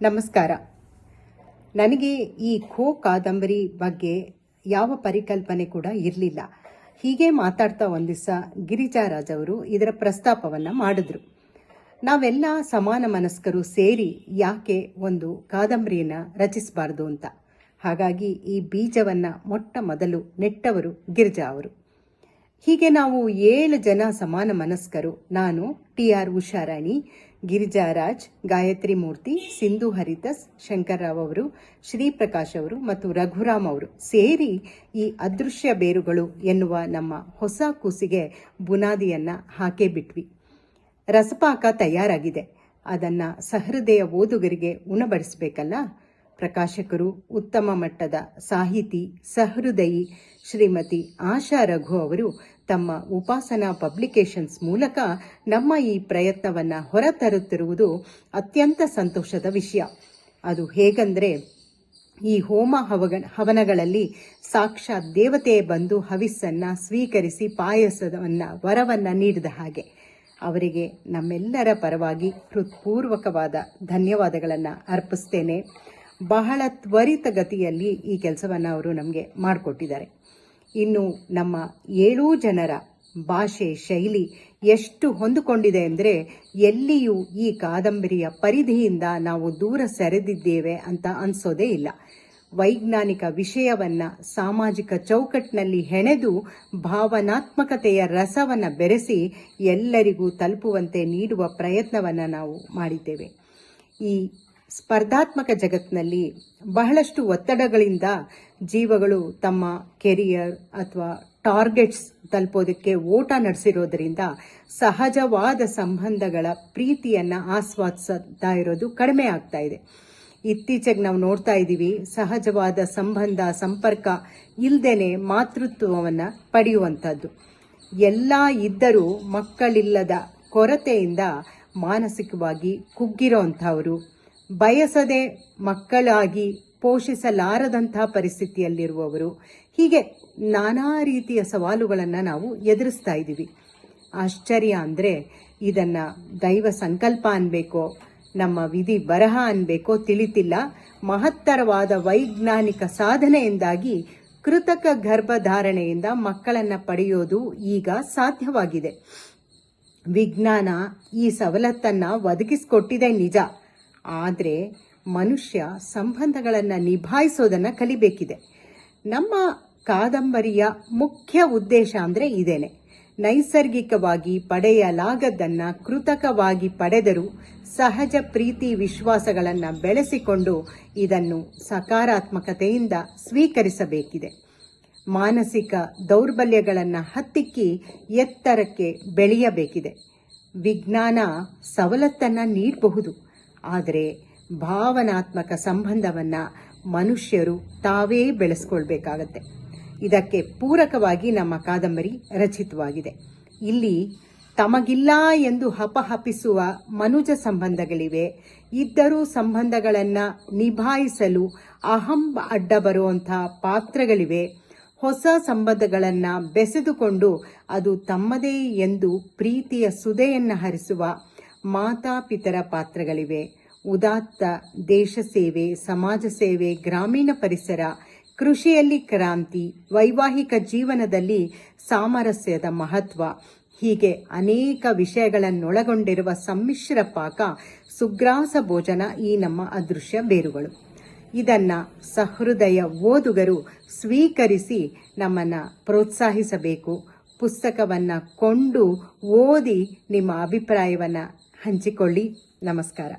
ನಮಸ್ಕಾರ. ನನಗೆ ಈ ಖೋ ಕಾದಂಬರಿ ಬಗ್ಗೆ ಯಾವ ಪರಿಕಲ್ಪನೆ ಕೂಡ ಇರಲಿಲ್ಲ. ಹೀಗೆ ಮಾತಾಡ್ತಾ ಒಂದು ದಿವಸ ಗಿರಿಜಾರಾಜ್ ಅವರು ಇದರ ಪ್ರಸ್ತಾಪವನ್ನು ಮಾಡಿದ್ರು. ನಾವೆಲ್ಲ ಸಮಾನ ಮನಸ್ಕರು ಸೇರಿ ಯಾಕೆ ಒಂದು ಕಾದಂಬರಿಯನ್ನು ರಚಿಸಬಾರ್ದು ಅಂತ. ಹಾಗಾಗಿ ಈ ಬೀಜವನ್ನು ಮೊಟ್ಟ ಮೊದಲು ನೆಟ್ಟವರು ಗಿರಿಜಾ ಅವರು. ಹೀಗೆ ನಾವು ಏಳು ಜನ ಸಮಾನ ಮನಸ್ಕರು. ನಾನು ಟಿ ಆರ್ ಉಷಾರಾಣಿ ಗಿರಿಜಾರಾಜ್, ಗಾಯತ್ರಿ ಮೂರ್ತಿ, ಸಿಂಧು ಹರಿತಸ್ ಶಂಕರ್ರಾವ್ ಅವರು, ಶ್ರೀಪ್ರಕಾಶ್ ಅವರು ಮತ್ತು ರಘುರಾಮ್ ಅವರು ಸೇರಿ ಈ ಅದೃಶ್ಯ ಬೇರುಗಳು ಎನ್ನುವ ನಮ್ಮ ಹೊಸ ಕೂಸಿಗೆ ಬುನಾದಿಯನ್ನ ಹಾಕೇ ಬಿಟ್ವಿ. ರಸಪಾಕ ತಯಾರಾಗಿದೆ. ಅದನ್ನ ಸಹೃದಯ ಓದುಗರಿಗೆ ಉಣಬಡಿಸಬೇಕಲ್ಲ? ಪ್ರಕಾಶಕರು ಉತ್ತಮ ಮಟ್ಟದ ಸಾಹಿತಿ, ಸಹೃದಯಿ ಶ್ರೀಮತಿ ಆಶಾ ರಘು ಅವರು ತಮ್ಮ ಉಪಾಸನಾ ಪಬ್ಲಿಕೇಶನ್ಸ್ ಮೂಲಕ ನಮ್ಮ ಈ ಪ್ರಯತ್ನವನ್ನ ಹೊರತರುತ್ತಿರುವುದು ಅತ್ಯಂತ ಸಂತೋಷದ ವಿಷಯ. ಅದು ಹೇಗಂದ್ರೆ, ಈ ಹೋಮ ಹವಗ, ಹವನಗಳಲ್ಲಿ ಸಾಕ್ಷಾತ್ ದೇವತೆ ಬಂದು ಹವಿಸ್ಸನ್ನ ಸ್ವೀಕರಿಸಿ ಪಾಯಸವನ್ನ, ವರವನ್ನ ನೀಡಿದ ಹಾಗೆ. ಅವರಿಗೆ ನಮ್ಮೆಲ್ಲರ ಪರವಾಗಿ ಹೃತ್ಪೂರ್ವಕವಾದ ಧನ್ಯವಾದಗಳನ್ನು ಅರ್ಪಿಸ್ತೇನೆ. ಬಹಳ ತ್ವರಿತಗತಿಯಲ್ಲಿ ಈ ಕೆಲಸವನ್ನು ಅವರು ನಮಗೆ ಮಾಡಿಕೊಟ್ಟಿದ್ದಾರೆ. ಇನ್ನು ನಮ್ಮ ಏಳೂ ಜನರ ಭಾಷೆ ಶೈಲಿ ಎಷ್ಟು ಹೊಂದಿಕೊಂಡಿದೆ ಅಂದರೆ ಎಲ್ಲಿಯೂ ಈ ಕಾದಂಬರಿಯ ಪರಿಧಿಯಿಂದ ನಾವು ದೂರ ಸರಿದಿದ್ದೇವೆ ಅಂತ ಅನ್ಸೋದೇ ಇಲ್ಲ. ವೈಜ್ಞಾನಿಕ ವಿಷಯವನ್ನ ಸಾಮಾಜಿಕ ಚೌಕಟ್ಟಿನಲ್ಲಿ ಹೆಣೆದು ಭಾವನಾತ್ಮಕತೆಯ ರಸವನ್ನ ಬೆರೆಸಿ ಎಲ್ಲರಿಗೂ ತಲುಪುವಂತೆ ನೀಡುವ ಪ್ರಯತ್ನವನ್ನ ನಾವು ಮಾಡಿದ್ದೇವೆ. ಈ ಸ್ಪರ್ಧಾತ್ಮಕ ಜಗತ್ತಿನಲ್ಲಿ ಬಹಳಷ್ಟು ಒತ್ತಡಗಳಿಂದ ಜೀವಗಳು ತಮ್ಮ ಕೆರಿಯರ್ ಅಥವಾ ಟಾರ್ಗೆಟ್ಸ್ ತಲುಪೋದಕ್ಕೆ ಓಟ ನಡೆಸಿರೋದ್ರಿಂದ ಸಹಜವಾದ ಸಂಬಂಧಗಳ ಪ್ರೀತಿಯನ್ನ ಆಸ್ವಾದಿಸ್ತಾ ಇರೋದು ಕಡಿಮೆ ಆಗ್ತಾ ಇದೆ. ಇತ್ತೀಚೆಗೆ ನಾವು ನೋಡ್ತಾ ಇದ್ದೀವಿ, ಸಹಜವಾದ ಸಂಬಂಧ, ಸಂಪರ್ಕ ಇಲ್ದೇನೆ ಮಾತೃತ್ವವನ್ನು ಪಡೆಯುವಂಥದ್ದು. ಎಲ್ಲ ಇದ್ದರೂ ಮಕ್ಕಳಿಲ್ಲದ ಕೊರತೆಯಿಂದ ಮಾನಸಿಕವಾಗಿ ಕುಗ್ಗಿರೋಂಥವರು ಬಯಸದೆ ಮಕ್ಕಳಾಗಿ ಪೋಷಿಸಲಾರದಂತಹ ಪರಿಸ್ಥಿತಿಯಲ್ಲಿರುವವರು. ಹೀಗೆ ನಾನಾ ರೀತಿಯ ಸವಾಲುಗಳನ್ನು ನಾವು ಎದುರಿಸ್ತಾ ಇದ್ದೀವಿ. ಆಶ್ಚರ್ಯ ಅಂದರೆ ಇದನ್ನ ದೈವ ಸಂಕಲ್ಪ ಅನ್ಬೇಕೋ, ನಮ್ಮ ವಿಧಿ ಬರಹ ಅನ್ಬೇಕೋ ತಿಳಿತಿಲ್ಲ. ಮಹತ್ತರವಾದ ವೈಜ್ಞಾನಿಕ ಸಾಧನೆಯಿಂದಾಗಿ ಕೃತಕ ಗರ್ಭಧಾರಣೆಯಿಂದ ಮಕ್ಕಳನ್ನ ಪಡೆಯೋದು ಈಗ ಸಾಧ್ಯವಾಗಿದೆ. ವಿಜ್ಞಾನ ಈ ಸವಲತ್ತನ್ನ ಒದಗಿಸಿಕೊಟ್ಟಿದೆ ನಿಜ. ಆದರೆ ಮನುಷ್ಯ ಸಂಬಂಧಗಳನ್ನು ನಿಭಾಯಿಸೋದನ್ನು ಕಲಿಬೇಕಿದೆ. ನಮ್ಮ ಕಾದಂಬರಿಯ ಮುಖ್ಯ ಉದ್ದೇಶ ಅಂದರೆ ಇದೇನೆ. ನೈಸರ್ಗಿಕವಾಗಿ ಪಡೆಯಲಾಗದ್ದನ್ನು ಕೃತಕವಾಗಿ ಪಡೆದರೂ ಸಹಜ ಪ್ರೀತಿ ವಿಶ್ವಾಸಗಳನ್ನು ಬೆಳೆಸಿಕೊಂಡು ಇದನ್ನು ಸಕಾರಾತ್ಮಕತೆಯಿಂದ ಸ್ವೀಕರಿಸಬೇಕಿದೆ. ಮಾನಸಿಕ ದೌರ್ಬಲ್ಯಗಳನ್ನು ಹತ್ತಿಕ್ಕಿ ಎತ್ತರಕ್ಕೆ ಬೆಳೆಯಬೇಕಿದೆ. ವಿಜ್ಞಾನ ಸವಲತ್ತನ್ನು ನೀಡಬಹುದು. ಆದರೆ ಭಾವನಾತ್ಮಕ ಸಂಬಂಧವನ್ನ ಮನುಷ್ಯರು ತಾವೇ ಬೆಳೆಸ್ಕೊಳ್ಬೇಕಾಗತ್ತೆ. ಇದಕ್ಕೆ ಪೂರಕವಾಗಿ ನಮ್ಮ ಕಾದಂಬರಿ ರಚಿತವಾಗಿದೆ. ಇಲ್ಲಿ ತಮಗಿಲ್ಲ ಎಂದು ಹಪಹಪಿಸುವ ಮನುಜ ಸಂಬಂಧಗಳಿವೆ. ಇದ್ದರೂ ಸಂಬಂಧಗಳನ್ನ ನಿಭಾಯಿಸಲು ಅಹಂ ಅಡ್ಡ ಬರುವಂತಹ ಪಾತ್ರಗಳಿವೆ. ಹೊಸ ಸಂಬಂಧಗಳನ್ನ ಬೆಸೆದುಕೊಂಡು ಅದು ತಮ್ಮದೇ ಎಂದು ಪ್ರೀತಿಯ ಸುದೆಯನ್ನ ಹರಿಸುವ ಮಾತಾಪಿತರ ಪಾತ್ರಗಳಿವೆ. ಉದಾತ್ತ ದೇಶ ಸೇವೆ, ಸಮಾಜ ಸೇವೆ, ಗ್ರಾಮೀಣ ಪರಿಸರ, ಕೃಷಿಯಲ್ಲಿ ಕ್ರಾಂತಿ, ವೈವಾಹಿಕ ಜೀವನದಲ್ಲಿ ಸಾಮರಸ್ಯದ ಮಹತ್ವ. ಹೀಗೆ ಅನೇಕ ವಿಷಯಗಳನ್ನೊಳಗೊಂಡಿರುವ ಸಮ್ಮಿಶ್ರ ಪಾಕ ಸುಗ್ರಾಸ ಭೋಜನ ಈ ನಮ್ಮ ಅದೃಶ್ಯ ಬೇರುಗಳು. ಇದನ್ನ ಸಹೃದಯ ಓದುಗರು ಸ್ವೀಕರಿಸಿ ನಮ್ಮನ್ನ ಪ್ರೋತ್ಸಾಹಿಸಬೇಕು. ಪುಸ್ತಕವನ್ನ ಕೊಂಡು ಓದಿ ನಿಮ್ಮ ಅಭಿಪ್ರಾಯವನ್ನ ಹಂಚಿಕೊಳ್ಳಿ. ನಮಸ್ಕಾರ.